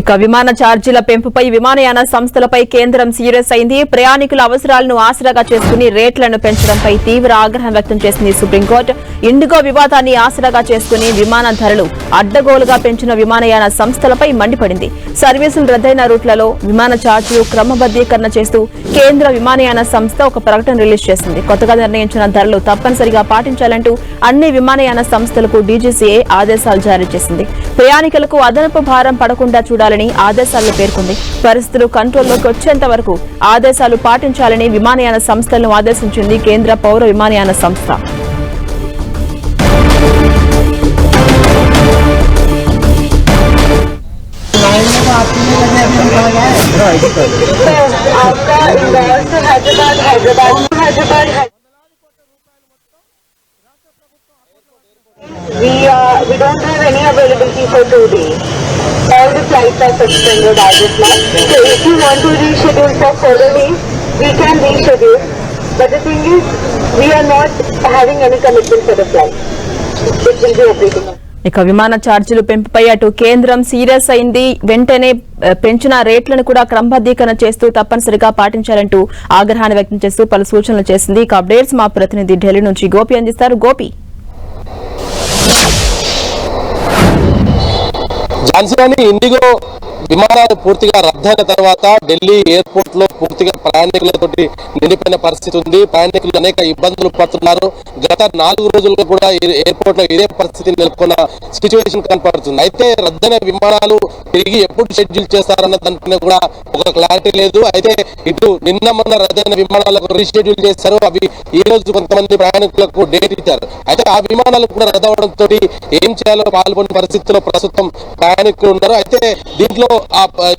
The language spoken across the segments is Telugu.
ఇక విమాన ఛార్జీల పెంపుపై విమానయాన సంస్థలపై కేంద్రం సీరియస్ అయింది. ప్రయాణికుల అవసరాలను ఆసరాగా చేసుకుని రేట్లను పెంచడంపై తీవ్ర ఆగ్రహం వ్యక్తం చేసింది సుప్రీంకోర్టు. ఇండిగో వివాదాన్ని ఆసరాగా చేసుకుని విమాన ధరలు అడ్డగోలుగా పెంచిన విమానయాన సంస్థలపై మండిపడింది. సర్వీసులు రద్దయిన రూట్లలో విమాన ఛార్జీలు క్రమబద్దీకరణ చేస్తూ కేంద్ర విమానయాన సంస్థ ఒక ప్రకటన రిలీజ్ చేసింది. కొత్తగా నిర్ణయించిన ధరలు తప్పనిసరిగా పాటించాలంటూ అన్ని విమానయాన సంస్థలకు డీజీసీఏ ఆదేశాలు జారీ చేసింది. ప్రయాణికులకు అదనపు భారం పడకుండా పాటించాలని ఆదేశాలను పేర్కొంది పరిస్థితులు కంట్రోల్లోకి వచ్చేంత వరకు ఆదేశాలు పాటించాలని విమానయాన సంస్థలను ఆదేశించింది కేంద్ర పౌర విమానయాన సంస్థ We, uh, we don't have any availability for two days. All the flights are suspended as of now. So if you want to reschedule for further days, we can reschedule. But the thing is, we are not having any commitment for the flight. It will be operating. ఇక విమాన ఛార్జీలు పెంపుపై అటు కేంద్రం సీరియస్ అయింది వెంటనే పెంచిన రేట్లను కూడా క్రమబద్దీకరణ చేస్తూ తప్పనిసరిగా పాటించాలంటూ ఆగ్రహాన్ని వ్యక్తం చేస్తూ పలు సూచనలు చేసింది ఇక అప్డేట్స్ మా ప్రతినిధి ఢిల్లీ నుంచి గోపి అందిస్తారు గోపి ఝాన్సీలోని ఇండిగో విమానాలు పూర్తిగా రద్దయిన తర్వాత ఢిల్లీ ఎయిర్పోర్ట్లో పూర్తిగా ప్రయాణికులతోటి నిండిపోయిన పరిస్థితి ఉంది. ప్రయాణికులు అనేక ఇబ్బందులు పడుతున్నారు. గత నాలుగు రోజులుగా కూడా ఎయిర్పోర్ట్లో ఇదే పరిస్థితి నెలకొన్న సిచ్యువేషన్ కనపడుతుంది. అయితే రద్దైన విమానాలు తిరిగి ఎప్పుడు షెడ్యూల్ చేస్తారన్న దానిపైన కూడా ఒక క్లారిటీ లేదు. అయితే ఇటు నిన్న మొన్న రద్దైన విమానాలకు రీషెడ్యూల్ చేశారు. అవి ఈ రోజు కొంతమంది ప్రయాణికులకు డేట్ ఇచ్చారు. అయితే ఆ విమానాలు కూడా రద్దవడంతో ఏం చేయాలో పాల్గొనే పరిస్థితిలో ప్రస్తుతం ప్రయాణికులు ఉన్నారు. అయితే దీంట్లో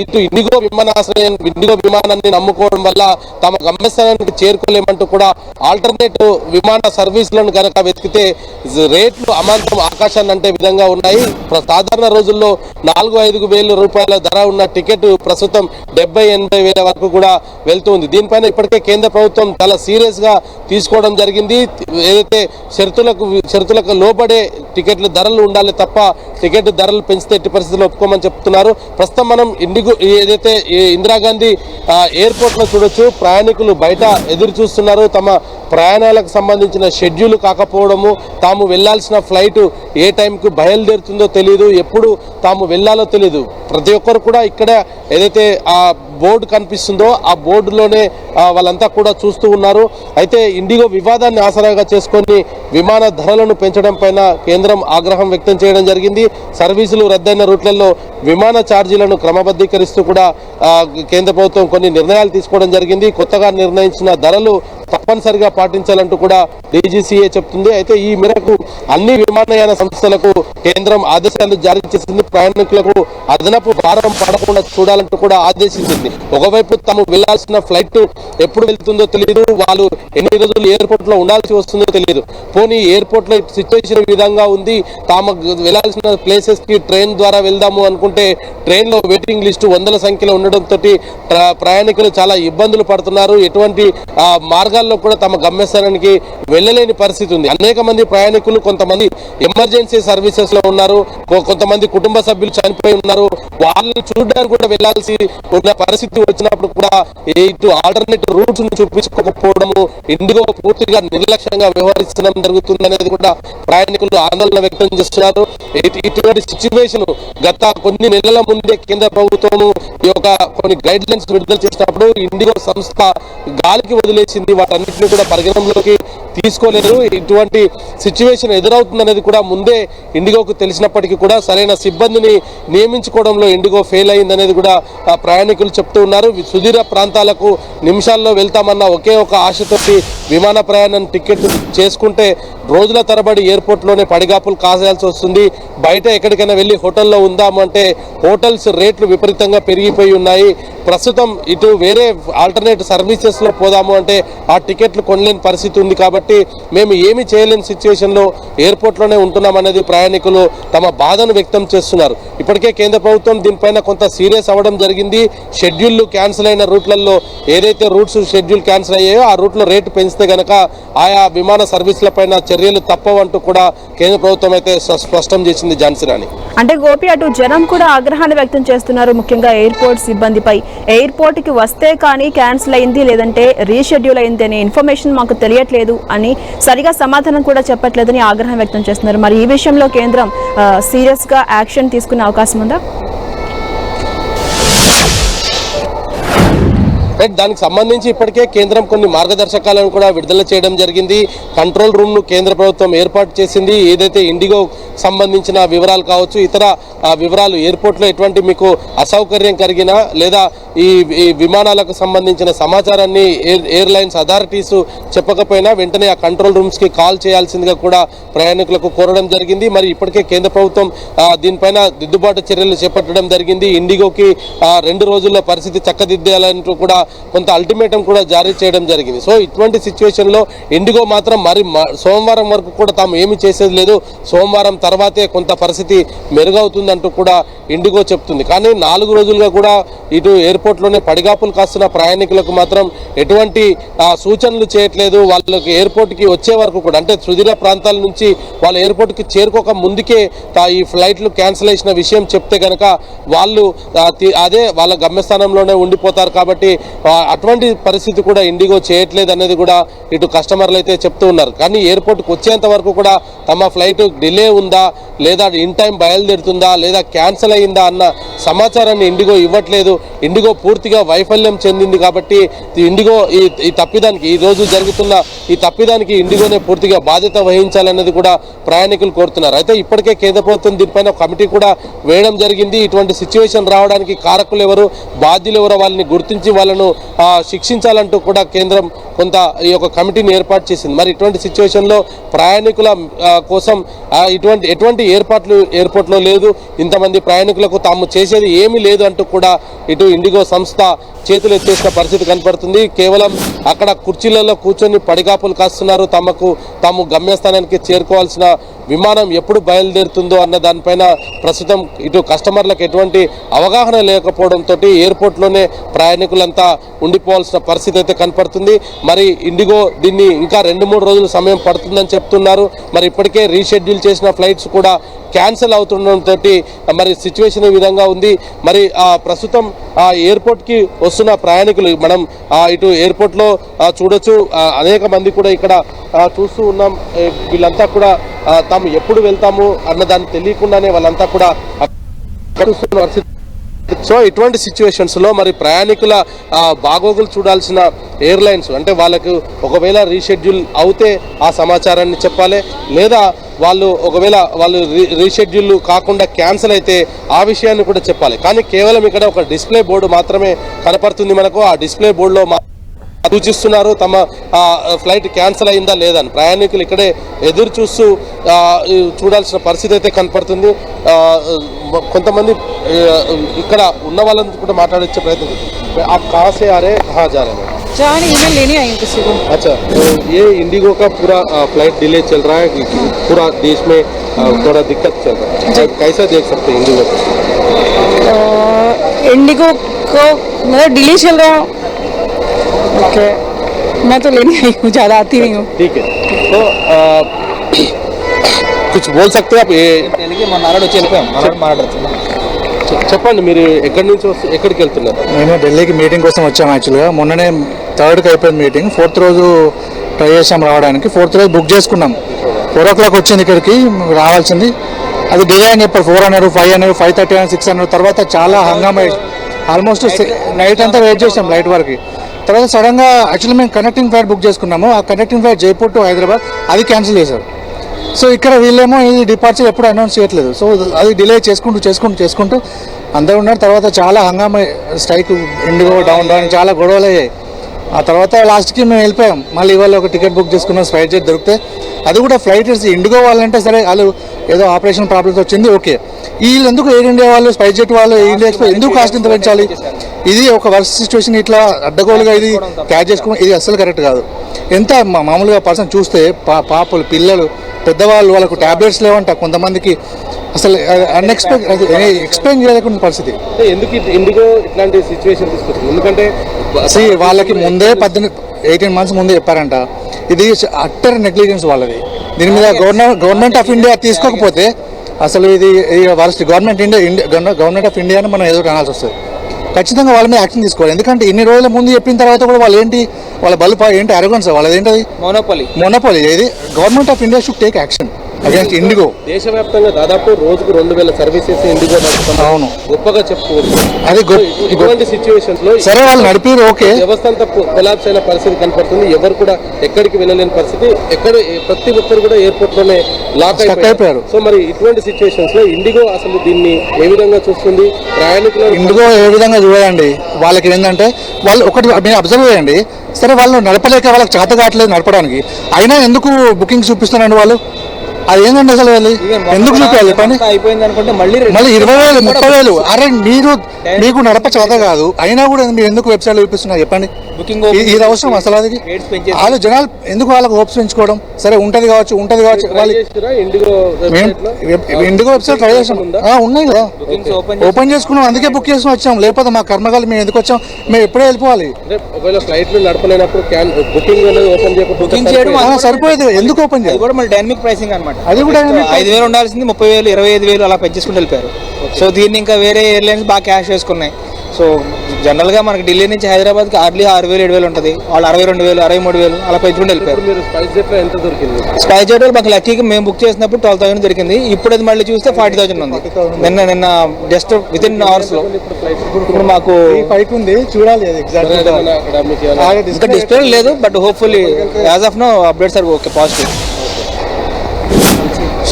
ఇటు ఇండిగో విమానాశ్రయం ఇండిగో విమానాన్ని నమ్ముకోవడం వల్ల తమ గమ్యస్థానానికి చేరుకోలేమంటూ కూడా ఆల్టర్నేటివ్ విమాన సర్వీసులను కనుక వెతికితే రేట్లు అమాంతం ఆకాశాన్ని అంటే విధంగా ఉన్నాయి. సాధారణ రోజుల్లో నాలుగు ఐదు వేల రూపాయల ధర ఉన్న టికెట్ ప్రస్తుతం డెబ్బై ఎనభై వేల వరకు కూడా వెళ్తుంది. దీనిపైన ఇప్పటికే కేంద్ర ప్రభుత్వం చాలా సీరియస్గా తీసుకోవడం జరిగింది. ఏదైతే షరతులకు షరతులకు లోబడే టికెట్ల ధరలు ఉండాలి తప్ప టికెట్ ధరలు పెంచితే ఎట్టి పరిస్థితుల్లో ఒప్పుకోమని చెప్తున్నారు. ప్రస్తుతం మనం ఇండిగో ఏదైతే ఇందిరాగాంధీ ఎయిర్ ఎయిర్పోర్ట్లో చూడొచ్చు. ప్రయాణికులు బయట ఎదురు చూస్తున్నారు. తమ ప్రయాణాలకు సంబంధించిన షెడ్యూల్ కాకపోవడము తాము వెళ్ళాల్సిన ఫ్లైట్ ఏ టైంకు బయలుదేరుతుందో తెలియదు ఎప్పుడు తాము వెళ్ళాలో తెలియదు ప్రతి ఒక్కరు కూడా ఇక్కడ ఏదైతే ఆ బోర్డు కనిపిస్తుందో ఆ బోర్డులోనే వాళ్ళంతా కూడా చూస్తూ ఉన్నారు. అయితే ఇండిగో వివాదాన్ని ఆసరాగా చేసుకొని విమాన ధరలను పెంచడం పైన కేంద్రం ఆగ్రహం వ్యక్తం చేయడం జరిగింది. సర్వీసులు రద్దయిన రూట్లలో విమాన ఛార్జీలను క్రమబద్ధీకరిస్తూ కూడా కేంద్ర ప్రభుత్వం కొన్ని నిర్ణయాలు తీసుకోవడం జరిగింది. కొత్తగా నిర్ణయించిన ధరలు తప్పనిసరిగా పాటించాలంటూ కూడా డీజీసీఏ చెప్తుంది. అయితే ఈ మేరకు అన్ని విమానయాన సంస్థలకు కేంద్రం ఆదేశాలు జారీ చేసింది. ప్రయాణికులకు అదనపు భారం పడకుండా చూడాలంటూ కూడా ఆదేశించింది. ఒకవైపు తాము వెళ్ళాల్సిన ఫ్లైట్ ఎప్పుడు వెళ్తుందో తెలియదు వాళ్ళు ఎన్ని రోజులు ఎయిర్పోర్ట్లో ఉండాల్సి వస్తుందో తెలియదు పోనీ ఎయిర్పోర్ట్లో సిచ్యువేషన్ విధంగా ఉంది. తాము వెళ్ళాల్సిన ప్లేసెస్కి ట్రైన్ ద్వారా వెళ్దాము అనుకుంటే ట్రైన్లో వెయిటింగ్ లిస్టు వందల సంఖ్యలో ఉండడంతో ప్రయాణికులు చాలా ఇబ్బందులు పడుతున్నారు. ఎటువంటి మార్గాలు ప్రాంతాల్లో కూడా తమ గమ్యస్థానానికి వెళ్ళలేని పరిస్థితి ఉంది. అనేక మంది ప్రయాణికులు కొంతమంది ఎమర్జెన్సీ సర్వీసెస్లో ఉన్నారు కొంతమంది కుటుంబ సభ్యులు చనిపోయి ఉన్నారు. వాళ్ళని చూడడానికి కూడా వెళ్ళాల్సి ఉన్న పరిస్థితి వచ్చినప్పుడు కూడా ఇటు ఆల్టర్నేటివ్ రూట్స్ చూపించుకోకపోవడము ఇండిగో పూర్తిగా నిర్లక్ష్యంగా వ్యవహరిస్తడం జరుగుతుంది అనేది కూడా ప్రయాణికులు ఆందోళన వ్యక్తం చేస్తున్నారు. ఇటువంటి సిచ్యువేషన్ గత కొన్ని నెలల ముందే కేంద్ర ప్రభుత్వము ఈ యొక్క కొన్ని గైడ్ లైన్స్ విడుదల చేసినప్పుడు ఇండిగో సంస్థ గాలికి వదిలేసింది. వాటన్నిటిని కూడా పరిగణనలోకి తీసుకోలేదు ఇటువంటి సిచ్యువేషన్ ఎదురవుతుందనేది కూడా ముందే ఇండిగోకు తెలిసినప్పటికీ కూడా సరైన సిబ్బందిని నియమించుకోవడంలో ఇండిగో ఫెయిల్ అయిందనేది కూడా ప్రయాణికులు చెప్తూ ఉన్నారు. సుదీర ప్రాంతాలకు నిమిషాల్లో వెళ్తామన్న ఒకే ఒక ఆశతోటి విమాన ప్రయాణం టికెట్ చేసుకుంటే రోజుల తరబడి ఎయిర్పోర్ట్లోనే పడిగాపులు కాసాల్సి వస్తుంది. బయట ఎక్కడికైనా వెళ్ళి హోటల్లో ఉందామంటే హోటల్స్ రేట్లు విపరీతంగా పెరిగిపోయి ఉన్నాయి. ప్రస్తుతం ఇటు వేరే ఆల్టర్నేట్ సర్వీసెస్లో పోదాము అంటే ఆ టికెట్లు కొనలేని పరిస్థితి ఉంది కాబట్టి మేము ఏమి చేయలేని సిచ్యువేషన్లో ఎయిర్పోర్ట్లోనే ఉంటున్నామనేది ప్రయాణికులు తమ బాధను వ్యక్తం చేస్తున్నారు. ఇప్పటికే కేంద్ర ప్రభుత్వం దీనిపైన కొంత సీరియస్ అవ్వడం జరిగింది. షెడ్యూల్లు క్యాన్సిల్ అయిన రూట్లలో ఏదైతే రూట్స్ షెడ్యూల్ క్యాన్సిల్ అయ్యాయో ఆ రూట్లో రేటు పెంచితే గనక ఆయా విమాన సర్వీసులపైన చర్యలు తప్పవంటూ కూడా కేంద్ర ప్రభుత్వం అయితే స్పష్టం చేసింది ఝాన్సీ రాణి. అంటే గోపి అటు జనం కూడా ఆగ్రహాన్ని వ్యక్తం చేస్తున్నారు. ముఖ్యంగా ఎయిర్పోర్ట్ సిబ్బందిపై ఎయిర్పోర్ట్కి వస్తే కానీ క్యాన్సిల్ అయింది లేదంటే రీషెడ్యూల్ అయింది అనే ఇన్ఫర్మేషన్ మాకు తెలియట్లేదు అని సరిగా సమాధానం కూడా చెప్పట్లేదని ఆగ్రహం వ్యక్తం చేస్తున్నారు. మరి ఈ విషయంలో కేంద్రం సీరియస్గా యాక్షన్ తీసుకునే అవకాశం ఉందా? రైట్ దానికి సంబంధించి ఇప్పటికే కేంద్రం కొన్ని మార్గదర్శకాలను కూడా విడుదల చేయడం జరిగింది. కంట్రోల్ రూమ్ను కేంద్ర ప్రభుత్వం ఏర్పాటు చేసింది. ఏదైతే ఇండిగో సంబంధించిన వివరాలు కావచ్చు ఇతర వివరాలు ఎయిర్పోర్ట్లో ఎటువంటి మీకు అసౌకర్యం కలిగినా లేదా ఈ విమానాలకు సంబంధించిన సమాచారాన్ని ఎయిర్ ఎయిర్లైన్స్ అథారిటీస్ చెప్పకపోయినా వెంటనే ఆ కంట్రోల్ రూమ్స్కి కాల్ చేయాల్సిందిగా కూడా ప్రయాణికులకు కోరడం జరిగింది. మరి ఇప్పటికే కేంద్ర ప్రభుత్వం దీనిపైన దిద్దుబాటు చర్యలు చేపట్టడం జరిగింది. ఇండిగోకి రెండు రోజుల్లో పరిస్థితి చక్కదిద్దాలంటూ కూడా కొంత అల్టిమేటం కూడా జారీ చేయడం జరిగింది. సో ఇటువంటి సిచ్యువేషన్లో ఇండిగో మాత్రం మరి మ- సోమవారం వరకు కూడా తాము ఏమి చేసేది లేదు. సోమవారం తర్వాతే కొంత పరిస్థితి మెరుగవుతుందంటూ కూడా ఇండిగో చెప్తుంది. కానీ నాలుగు రోజులుగా కూడా ఇటు ఎయిర్పోర్ట్లోనే పడిగాపులు కాస్తున్న ప్రయాణికులకు మాత్రం ఎటువంటి సూచనలు చేయట్లేదు. వాళ్ళకి ఎయిర్పోర్ట్కి వచ్చే వరకు కూడా అంటే సుదీర ప్రాంతాల నుంచి వాళ్ళ ఎయిర్పోర్ట్కి చేరుకోక ముందుకే ఈ ఫ్లైట్లు క్యాన్సిల్ చేసిన విషయం చెప్తే కనుక వాళ్ళు అదే వాళ్ళ గమ్యస్థానంలోనే ఉండిపోతారు కాబట్టి అటువంటి పరిస్థితి కూడా ఇండిగో చేయట్లేదు అనేది కూడా ఇటు కస్టమర్లు అయితే చెప్తూ ఉన్నారు. కానీ ఎయిర్పోర్ట్కి వచ్చేంత వరకు కూడా తమ ఫ్లైట్ డిలే ఉందా? లేదా ఇన్ టైం బయలుదేరుతుందా? లేదా క్యాన్సిల్ అయిందా? అన్న సమాచారాన్ని ఇండిగో ఇవ్వట్లేదు. ఇండిగో పూర్తిగా వైఫల్యం చెందింది కాబట్టి ఇండిగో ఈ ఈ తప్పిదానికి ఈ రోజు జరుగుతున్న ఈ తప్పిదానికి ఇండిగోనే పూర్తిగా బాధ్యత వహించాలన్నది కూడా ప్రయాణికులు కోరుతున్నారు. అయితే ఇప్పటికే కేంద్ర ప్రభుత్వం దీనిపైన కమిటీ కూడా వేయడం జరిగింది. ఇటువంటి సిచ్యువేషన్ రావడానికి కారకులు ఎవరు బాధ్యులు ఎవరో వాళ్ళని గుర్తించి వాళ్ళను శిక్షించాలంటూ కూడా కేంద్రం కొంత ఈ యొక్క కమిటీని ఏర్పాటు చేసింది. మరి ఇటువంటి సిచ్యువేషన్లో ప్రయాణికుల కోసం ఇటువంటి ఎటువంటి ఏర్పాట్లు ఎయిర్పోర్ట్లో లేదు. ఇంతమంది ప్రయాణికులకు తాము చేసేది ఏమీ లేదు అంటూ కూడా ఇటు ఇండిగో సంస్థ చేతులు ఎత్తేసిన పరిస్థితి కనపడుతుంది. కేవలం అక్కడ కుర్చీలలో కూర్చొని పడిగాపులు కాస్తున్నారు. తమకు తాము గమ్యస్థానానికి చేరుకోవాల్సిన విమానం ఎప్పుడు బయలుదేరుతుందో అన్న దానిపైన ప్రస్తుతం ఇటు కస్టమర్లకు ఎటువంటి అవగాహన లేకపోవడంతో ఎయిర్పోర్ట్లోనే ప్రయాణికులంతా ఉండిపోవాల్సిన పరిస్థితి అయితే కనపడుతుంది. మరి ఇండిగో దీన్ని ఇంకా రెండు మూడు రోజులు సమయం పడుతుందని చెప్తున్నారు. మరి ఇప్పటికే రీషెడ్యూల్ చేసిన ఫ్లైట్స్ కూడా క్యాన్సిల్ అవుతుండటంతో మరి సిచ్యువేషన్ ఈ విధంగా ఉంది. మరి ప్రస్తుతం ఆ ఎయిర్పోర్ట్కి వస్తున్న ప్రయాణికులు మనం ఇటు ఎయిర్పోర్ట్లో చూడొచ్చు. అనేక మంది కూడా ఇక్కడ చూస్తూ ఉన్నాం. వీళ్ళంతా కూడా తాము ఎప్పుడు వెళ్తాము అన్న దాన్ని తెలియకుండానే వాళ్ళంతా కూడా సో ఇటువంటి సిచ్యువేషన్స్లో మరి ప్రయాణికుల బాగోగులు చూడాల్సిన ఎయిర్లైన్స్ అంటే వాళ్ళకు ఒకవేళ రీషెడ్యూల్ అవుతే ఆ సమాచారాన్ని చెప్పాలి. లేదా వాళ్ళు ఒకవేళ వాళ్ళు రీ రీషెడ్యూల్ కాకుండా క్యాన్సిల్ అయితే ఆ విషయాన్ని కూడా చెప్పాలి. కానీ కేవలం ఇక్కడ ఒక డిస్ప్లే బోర్డు మాత్రమే కనపడుతుంది మనకు. ఆ డిస్ప్లే బోర్డులో మా సూచిస్తున్నారు తమ ఆ, ఫ్లైట్ క్యాన్సిల్ అయిందా లేదని ప్రయాణికులు ఇక్కడే ఎదురు చూస్తూ ఆ, ఈ చూడాల్సిన పరిస్థితి అయితే కనపడుతుంది ఆ, కొంతమంది ఆ, ఇక్కడ ఉన్న వాళ్ళని కూడా మాట్లాడించే ప్రయత్నం చేస్తారు. आप कहाँ से आ रहे हैं कहाँ जा रहे हैं जा रही हूँ मैं लेने आई हूँ किसी को अच्छा तो ये इंडिगो का पूरा फ्लाइट डिले चल रहा है कि- कि पूरा देश में आ, थोड़ा दिक्कत चल रहा है कैसा देख सकते हैं इंडिगो को इंडिगो को मतलब डिले चल रहा है ओके मैं तो लेने आई हूँ ज़्यादा आती नहीं हूँ ठीक है तो आ, कुछ बोल सकते हैं आप ये తెలుగు మా నారాడు వచ్చి వెళ్ళిపోయాం నారాడు మాట్లాడుతున్నాం చె- చెప్పండి మీరు ఎక్కడి నుంచి వస్తు ఎక్కడికి వెళ్తున్నారు మేము ఢిల్లీకి మీటింగ్ కోసం వచ్చాము యాక్చువల్గా మొన్ననే థర్డ్కి అయిపోయింది మీటింగ్ ఫోర్త్ రోజు ట్రై చేసాం రావడానికి ఫోర్త్ రోజు బుక్ చేసుకున్నాం ఫోర్ ఓ క్లాక్ వచ్చింది ఇక్కడికి రావాల్సింది అది డిలే అని చెప్పారు four hundred five hundred five thirty hundred six hundred తర్వాత చాలా హంగామా ఆల్మోస్ట్ నైట్ అంతా వెయిట్ చేసాం లైట్ వరకు తర్వాత సడన్గా యాక్చువల్లీ మేము కనెక్టింగ్ ఫ్లైట్ బుక్ చేసుకున్నాము. ఆ connecting flight Jaipur to Hyderabad అది క్యాన్సిల్ చేశారు. సో ఇక్కడ వీళ్ళేమో ఈ డిపార్చర్ ఎప్పుడు అనౌన్స్ చేయట్లేదు. సో అది డిలే చేసుకుంటూ చేసుకుంటూ చేసుకుంటూ అందరూ ఉన్నారు. తర్వాత చాలా హంగామా స్ట్రైక్ ఇండిగో డౌన్ డౌన్ చాలా గొడవలు అయ్యాయి. ఆ తర్వాత లాస్ట్కి మేము వెళ్ళిపోయాం. మళ్ళీ ఇవాళ ఒక టికెట్ బుక్ చేసుకున్నాం ఫ్లైట్ జెట్ దొరికితే. అది కూడా ఫ్లైట్ ఇండిగో వాళ్ళంటే సరే వాళ్ళు ఏదో ఆపరేషన్ ప్రాబ్లమ్స్ వచ్చింది ఓకే. వీళ్ళు ఎందుకు ఎయిర్ ఇండియా వాళ్ళు స్పైస్ జెట్ వాళ్ళు ఎయిర్ ఇండియా ఎక్స్ప్రెస్ ఎందుకు కాస్ట్ ఇంత పెంచాలి? ఇది ఒక వర్స్ సిచ్యువేషన్ ఇట్లా అడ్డగోలుగా ఇది క్యాచ్ చేసుకోవడం ఇది అస్సలు కరెక్ట్ కాదు. ఎంత మా- మామూలుగా పర్సన్ చూస్తే పా పాపలు పిల్లలు పెద్దవాళ్ళు వాళ్ళకు టాబ్లెట్స్ లేవంట కొంతమందికి అసలు అన్ఎక్స్పెక్ట్ ఎక్స్ప్లెయిన్ చేయలేకుండా పరిస్థితి. ఎందుకు ఇండిగో ఇట్లాంటి సిచ్యువేషన్ తీసుకొచ్చింది? ఎందుకంటే వాళ్ళకి ముందే పద్దెనిమిది ఎయిటీన్ మంత్స్ ముందే చెప్పారంట. ఇది అట్టర్ నెగ్లిజెన్స్ వాళ్ళది. దీని మీద గవర్నమెంట్ గవర్నమెంట్ ఆఫ్ ఇండియా తీసుకోకపోతే అసలు ఇది worst government India India government of ఇండియాని మనం ఎదురు అనాల్సి వస్తుంది. ఖచ్చితంగా వాళ్ళ మీద యాక్షన్ తీసుకోవాలి. ఎందుకంటే ఇన్ని రోజుల ముందు చెప్పిన తర్వాత కూడా వాళ్ళు ఏంటి వాళ్ళ బల్బ్ ఏంటి అరగన్స్ వాళ్ళది ఏంటది మోనోపలి మొనపోలి ఇది government of India should take action against Indigo దేశవ్యాప్తంగా దాదాపు రోజుకు రెండు వేల సర్వీసెస్ ఇండిగో. అవును. గొప్పగా చెప్పుకోవచ్చు. అది ఇటువంటి సిచ్యువేషన్స్లో సరే వాళ్ళు నడిపిరు ఓకే. వ్యవస్థ అంతా కొలాప్స్ అయిన పరిస్థితి కనపడుతుంది. ఎవరు కూడా ఎక్కడికి వెళ్ళలేని పరిస్థితి. ఎక్కడ ప్రతి ఒక్కరు కూడా ఎయిర్పోర్ట్లోనే లాక్ అయిపోయారు. సో మరి ఇటువంటి సిచ్యువేషన్స్లో ఇండిగో అసలు దీన్ని ఏ విధంగా చూస్తుంది? ప్రయాణికుల ఇండిగో ఏ విధంగా చూడాలండి? వాళ్ళకి ఏంటంటే వాళ్ళు ఒకటి మీరు అబ్జర్వ్ చేయండి. సరే వాళ్ళు నడపలేక వాళ్ళకి చేత కావట్లేదు నడపడానికి. అయినా ఎందుకు బుకింగ్ చూపిస్తున్నారండి వాళ్ళు? అది? ఏంటండి అసలు వాళ్ళు ఎందుకు చెప్పండి అయిపోయింది అనుకుంటే మళ్ళీ మళ్ళీ ఇరవై వేలు ముప్పై వేలు. అరే మీరు మీకు నడప చేత కాదు. అయినా కూడా మీరు ఎందుకు వెబ్సైట్ చూపిస్తున్నారు? చెప్పండి. బుకింగ్ ఇది- అవసరం అసలు అది? వాళ్ళు జనాలు ఎందుకు వాళ్ళకి హోప్స్ పెంచుకోవడం? సరే ఉంటది కావచ్చు ఉంటది కావచ్చు. వాళ్ళు ఇండిగో మేము వెబ్సైట్లో ట్రై చేసాం ఉన్నాయి కదా. ఓపెన్ చేసుకున్నాం. అందుకే బుక్ చేసుకుని వచ్చాం. లేకపోతే మా కర్మకాలు మేము ఎందుకు వచ్చాం? మేము ఎప్పుడే వెళ్ళిపోవాలి? ఒకవేళ ఫ్లైట్లో నడపలేనప్పుడు బుకింగ్ ఓపెన్ చేయడం సరిపోయేది. ఎందుకు ఓపెన్ చేయాలి? కూడా మళ్ళీ డైనమిక్ ప్రైసింగ్ అనమాట అది కూడా ఐదు వేలు ఉండాల్సింది ముప్పై వేలు ఇరవై ఐదు వేలు అలా పెంచేసుకుంటూ వెళ్ళిపోయారు సో దీన్ని ఇంకా వేరే ఎయిర్లైన్స్ బాగా క్యాష్ చేసుకున్నాయి సో జనరల్గా మనకి ఢిల్లీ నుంచి హైదరాబాద్కి హార్డ్లీ ఆరు వేలు ఏడు వేలు ఉంటుంది వాళ్ళు అరవై రెండు వేలు అరవై మూడు వేలు అలా పెంచుకుంటూ వెళ్ళిపోయారు స్పైస్ జెట్ మాకు లక్కీగా మేము బుక్ చేసినప్పుడు ట్వెల్వ్ థౌసండ్ దొరికింది ఇప్పుడు అది మళ్ళీ చూస్తే ఫార్టీ థౌసండ్ ఉంది నిన్న నిన్న జస్ట్ విత్ ఇన్ అవర్స్లో ఇప్పుడు మాకు పైకి ఉంది చూడాలి ఇంకా డిస్ప్లే లేదు but hopefully as of no updates are okay positive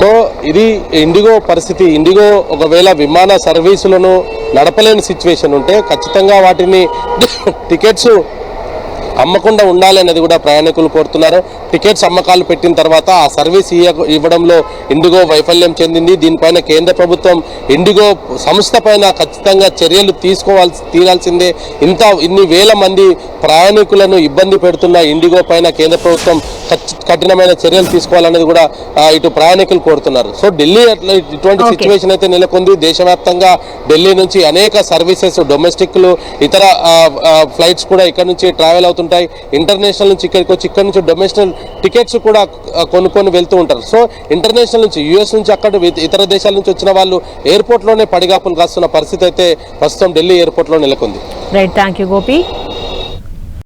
so ఇది ఇండిగో పరిస్థితి. ఇండిగో ఒకవేళ విమాన సర్వీసులను నడపలేని సిచ్యువేషన్ ఉంటే ఖచ్చితంగా వాటిని టికెట్స్ అమ్మకుండా ఉండాలి అనేది కూడా ప్రయాణికులు కోరుతున్నారు. టికెట్స్ అమ్మకాలు పెట్టిన తర్వాత ఆ సర్వీస్ ఇవ్వడంలో ఇండిగో వైఫల్యం చెందింది. దీనిపైన కేంద్ర ప్రభుత్వం ఇండిగో సంస్థ పైన ఖచ్చితంగా చర్యలు తీసుకోవాల్సి తీరాల్సిందే. ఇంత ఇన్ని వేల మంది ప్రయాణికులను ఇబ్బంది పెడుతున్న ఇండిగో పైన కేంద్ర ప్రభుత్వం కఠినమైన చర్యలు తీసుకోవాలనేది కూడా ఇటు ప్రయాణికులు కోరుతున్నారు. సో ఢిల్లీ అట్లా ఇటువంటి. సిచ్యువేషన్ అయితే నెలకొంది. దేశవ్యాప్తంగా ఢిల్లీ నుంచి అనేక సర్వీసెస్ డొమెస్టిక్లు ఇతర ఫ్లైట్స్ కూడా ఇక్కడ నుంచి ట్రావెల్ అవుతుంటాయి. ఇంటర్నేషనల్ నుంచి ఇక్కడికి వచ్చి ఇక్కడ నుంచి డొమెస్టిక్ టికెట్స్ కూడా కొనుక్కొని వెళ్తూ ఉంటారు. సో ఇంటర్నేషనల్ నుంచి యుఎస్ నుంచి అక్కడ ఇతర దేశాల నుంచి వచ్చిన వాళ్ళు ఎయిర్పోర్ట్లోనే పడిగాపులు కాస్తున్న పరిస్థితి అయితే ప్రస్తుతం ఢిల్లీ ఎయిర్పోర్ట్లో నెలకొంది. Right thank you Gopi